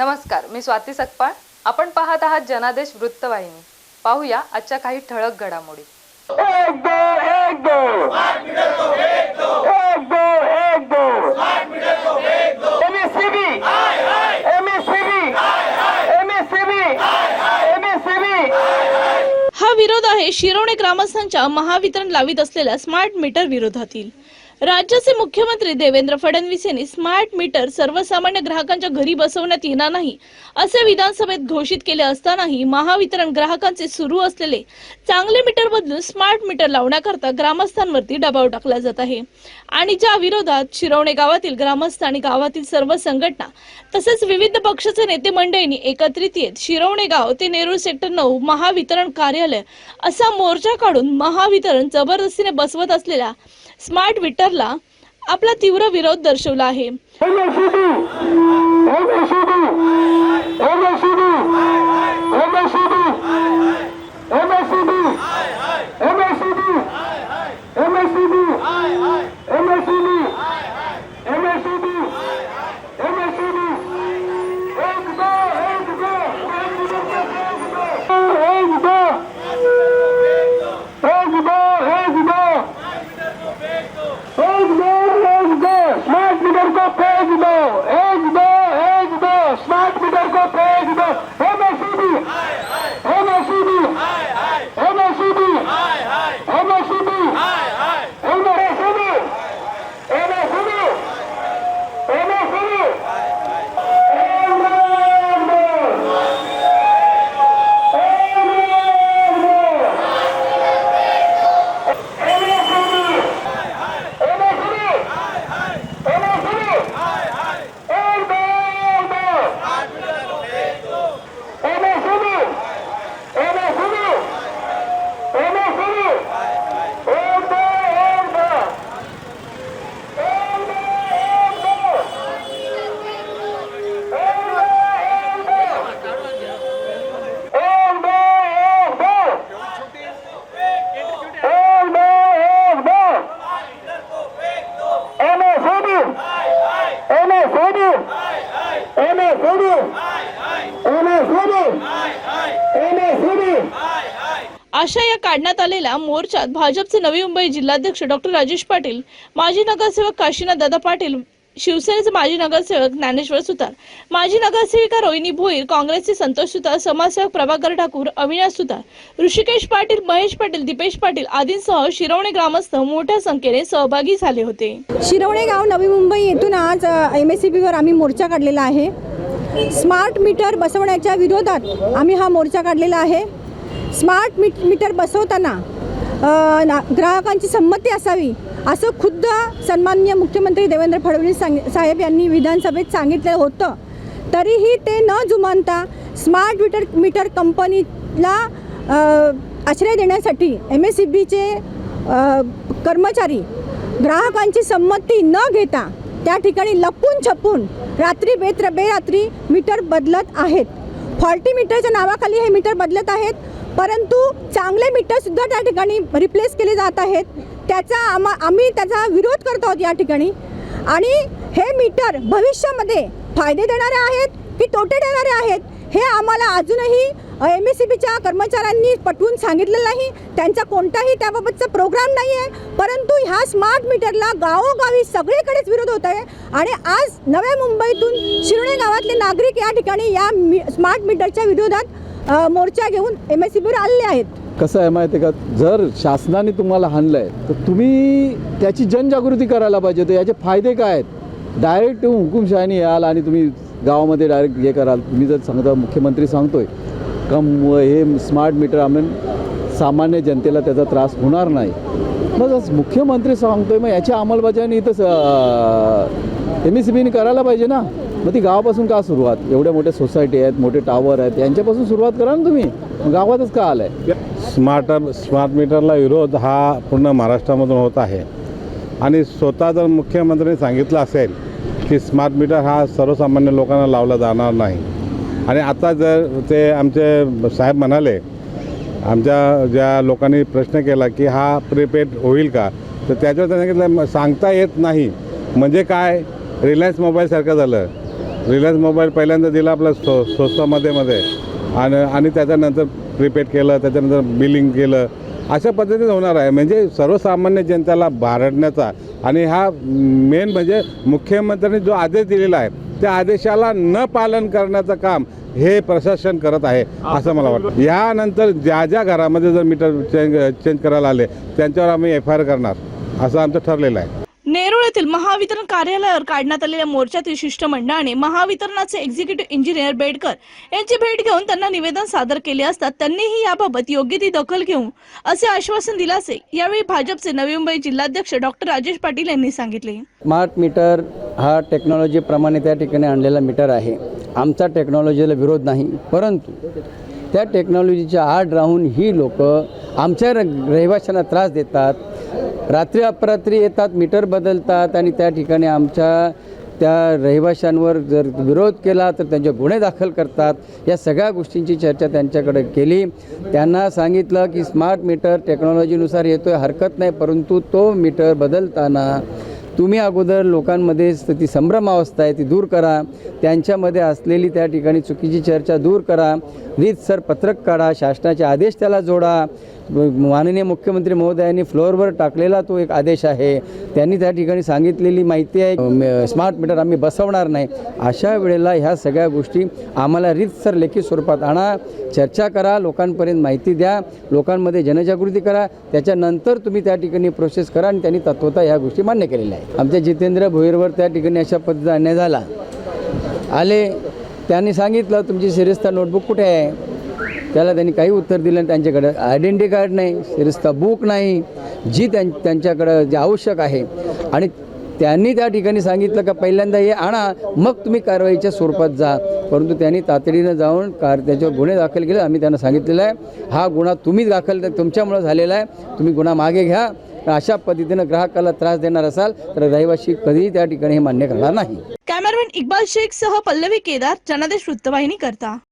नमस्कार मी स्वाती सकपाळ. आपण पाहत आहात जनादेश वृत्तवाहिनी. पाहूया आजच्या काही ठळक घडामोडी. एक दो एक दो एक दो एक दो एमएससीबी एमएससीबी एमएससीबी एमएससीबी हा विरोध आहे शिरोणे ग्रामस्थांच्या महावितरण लावित असलेल्या स्मार्ट मीटर विरोधातील. राज्याचे मुख्यमंत्री देवेंद्र फडणवीस यांनी स्मार्ट मीटर सर्वसामान्य ग्राहकांच्या घरी बसवण्यात येणार नाही असे विधानसभेत घोषित केले असतानाही महावितरण ग्राहकांचे सुरू असलेले चांगले मीटर बदलून स्मार्ट मीटर लावण्याकरता ग्रामस्थांवरती दबाव टाकला जात आहे. आणि ज्या विरोधात शिरवणे गावातील ग्रामस्थ आणि गावातील सर्व संघटना तसेच विविध पक्षाचे नेते मंडळींनी एकत्रित येत शिरवणे गाव ते नेरूळ सेक्टर नऊ महावितरण कार्यालय असा मोर्चा काढून महावितरण जबरदस्तीने बसवत असलेल्या स्मार्ट ट्विटरला आपला तीव्र विरोध दर्शवला आहे. MSCB अशा या काढण्यात आलेल्या मोर्चात भाजपचे नवी मुंबई जिल्हाध्यक्ष डॉक्टर राजेश पाटील माजी नगरसेवक काशीनाथ दादा पाटील शिवसेनेचे माजी नगरसेवक ज्ञानेश्वर सुतार माजी नगरसेविका रोहिणी भोईर काँग्रेसचे संतोष सुतार समाजसेवक प्रभाकर ठाकूर अविनाश सुतार ऋषिकेश पाटील महेश पाटील दीपेश पाटील आदींसह शिरवणे ग्रामस्थ मोठ्या संख्येने सहभागी झाले होते. शिरवणे गाव नवी मुंबई येथून आज एम एस सी बीवर आम्ही मोर्चा काढलेला आहे. स्मार्ट मीटर बसवण्याच्या विरोधात आम्ही हा मोर्चा काढलेला आहे. स्मार्ट मीट मीटर बसवताना ना ग्राहकांची संमती असावी असं खुद्द सन्माननीय मुख्यमंत्री देवेंद्र फडणवीस सांग साहेब यांनी विधानसभेत सांगितलं होतं. तरीही ते न जुमानता स्मार्ट मीटर मीटर कंपनीला आश्रय देण्यासाठी एम एस सी बीचे कर्मचारी ग्राहकांची संमती न घेता त्या ठिकाणी लपून छपून रात्री बेत्र बेरात्री मीटर बदलत आहेत. फॉल्टी मीटरच्या नावाखाली हे मीटर बदलत आहेत. परंतु चांगले मीटरसुद्धा त्या ठिकाणी रिप्लेस केले जात आहेत. त्याचा आम्हा आम्ही त्याचा विरोध करतो आहोत या ठिकाणी. आणि हे मीटर भविष्यामध्ये फायदे देणारे आहेत की तोटे देणारे आहेत हे आम्हाला अजूनही एम एस सी बीच्या कर्मचाऱ्यांनी पटवून सांगितलेलं नाही. त्यांचा कोणताही त्याबाबतचा प्रोग्राम नाही आहे परंतु ह्या स्मार्ट मीटरला गावोगावी सगळीकडेच विरोध होत आहे आणि आज नव्या मुंबईतून शिरोणे गावातले नागरिक या ठिकाणी या मी स्मार्ट मीटरच्या विरोधात मोर्चा घेऊन एम एस सी बीवर आलेले आहेत. कसं आहे माहिती आहे का? जर शासनाने तुम्हाला हाणलंय आहे तर तुम्ही त्याची जनजागृती करायला पाहिजे. तर याचे फायदे काय आहेत? डायरेक्ट हुकुमशाहीने याल आणि तुम्ही गावामध्ये डायरेक्ट हे कराल. तुम्ही जर सांगता मुख्यमंत्री सांगतोय कम हे स्मार्ट मीटर आम्ही सामान्य जनतेला त्याचा त्रास होणार नाही. मग मुख्यमंत्री सांगतोय मग याची अंमलबजावणी इथं एम एस सी बीने करायला पाहिजे ना? मग ती गावापासून का सुरुवात? एवढ्या मोठ्या सोसायटी आहेत मोठे टावर आहेत यांच्यापासून सुरुवात करा ना तुम्ही. गावातच का आलं आहे स्मार्ट स्मार्ट मीटरला विरोध हा पूर्ण महाराष्ट्रामधून होत आहे. आणि स्वतः जर मुख्यमंत्र्यांनी सांगितलं असेल की स्मार्ट मीटर हा सर्वसामान्य लोकांना लावला जाणार नाही. आणि आता जर ते आमचे साहेब म्हणाले आमच्या ज्या लोकांनी प्रश्न केला की हा प्रीपेड होईल का तर त्याच्यावर त्यांनी सांगितलं सांगता येत नाही. म्हणजे काय? रिलायन्स मोबाईलसारखं झालं. रिलायन्स मोबाईल पहिल्यांदा दिला आपला स्व स्वस्तामध्ये मध्ये आणि आणि त्याच्यानंतर प्रिपेड केलं त्याच्यानंतर बिलिंग केलं. अशा पद्धतीने होणार आहे. म्हणजे सर्वसामान्य जनतेला भारडण्याचा आणि हा मेन म्हणजे मुख्यमंत्र्यांनी जो आदेश दिलेला आहे त्या आदेशाला न पालन करण्याचं काम हे प्रशासन करत आहे असं मला वाटतं. यानंतर ज्या ज्या घरामध्ये जर मीटर चेंज चेंज करायला आले त्यांच्यावर आम्ही एफ आय आर करणार असं आमचं ठरलेलं आहे. मुंबईतील महावितरण कार्यालयावर काढण्यात आलेल्या मोर्चातील शिष्टमंडळाने महावितरणाचे एक्झिक्युटिव्ह इंजिनियर बेडकर यांची भेट घेऊन त्यांना निवेदन सादर केले असता त्यांनीही याबाबत योग्य ती दखल घेऊ असे आश्वासन दिलासे यावेळी भाजपचे नवी मुंबई जिल्हाध्यक्ष डॉक्टर राजेश पाटील यांनी सांगितले. स्मार्ट मीटर हा टेक्नॉलॉजीप्रमाणे त्या ठिकाणी आणलेला मीटर आहे. आमचा टेक्नॉलॉजीला विरोध नाही. परंतु त्या टेक्नॉलॉजीच्या आड राहून ही लोक आमच्या रहिवाशांना त्रास देतात रात्री अपरात्री येतात मीटर बदलतात आणि त्या ठिकाणी आमच्या त्या रहिवाशांवर जर विरोध केला तर त्यांचे गुन्हे दाखल करतात. या सगळ्या गोष्टींची चर्चा त्यांच्याकडे केली. त्यांना सांगितलं की स्मार्ट मीटर टेक्नॉलॉजीनुसार येतो आहे हरकत नाही परंतु तो मीटर बदलताना तुम्ही अगोदर लोकांमध्ये ती संभ्रमावस्था आहे ती दूर करा. त्यांच्यामध्ये असलेली त्या ठिकाणी चुकीची चर्चा दूर करा. रीतसर पत्रक काढा शासनाचे आदेश त्याला जोडा. माननीय मुख्यमंत्री महोदयांनी फ्लोअरवर टाकलेला तो एक आदेश आहे. त्यांनी त्या ठिकाणी सांगितलेली माहिती आहे स्मार्ट मीटर आम्ही बसवणार नाही. अशा वेळेला ह्या सगळ्या गोष्टी आम्हाला रीतसर लेखी स्वरूपात आणा. चर्चा करा लोकांपर्यंत माहिती द्या लोकांमध्ये जनजागृती करा. त्याच्यानंतर तुम्ही त्या ठिकाणी प्रोसेस करा आणि त्यांनी तत्वता ह्या गोष्टी मान्य केलेल्या आहेत. आमच्या जितेंद्र भोईरवर त्या ठिकाणी अशा पद्धतीचा अन्याय झाला. आले. त्यांनी सांगितलं तुमची शिरस्ता नोटबुक कुठे आहे? त्याला त्यांनी काही उत्तर दिलं नाही त्यांच्याकडं आयडेंटिटी कार्ड नाही शिरस्ता बुक नाही जी त्यां त्यांच्याकडं जे आवश्यक आहे. आणि त्यांनी त्या ठिकाणी सांगितलं का पहिल्यांदा हे आणा मग तुम्ही कारवाईच्या स्वरूपात जा. परंतु त्यांनी तातडीनं जाऊन कार त्याच्यावर गुन्हे दाखल केले. आम्ही त्यांना सांगितलेलं आहे हा गुन्हा तुम्ही दाखल तुमच्यामुळं झालेला आहे. तुम्ही गुन्हा मागे घ्या. अशा पद्धतीनं ग्राहकाला त्रास देणार असाल तर रहिवासी कधीही त्या ठिकाणी हे मान्य करणार नाही. कॅमेरामॅन इक्बाल शेख सह पल्लवी केदार जनादेश वृत्तवाहिनी करता.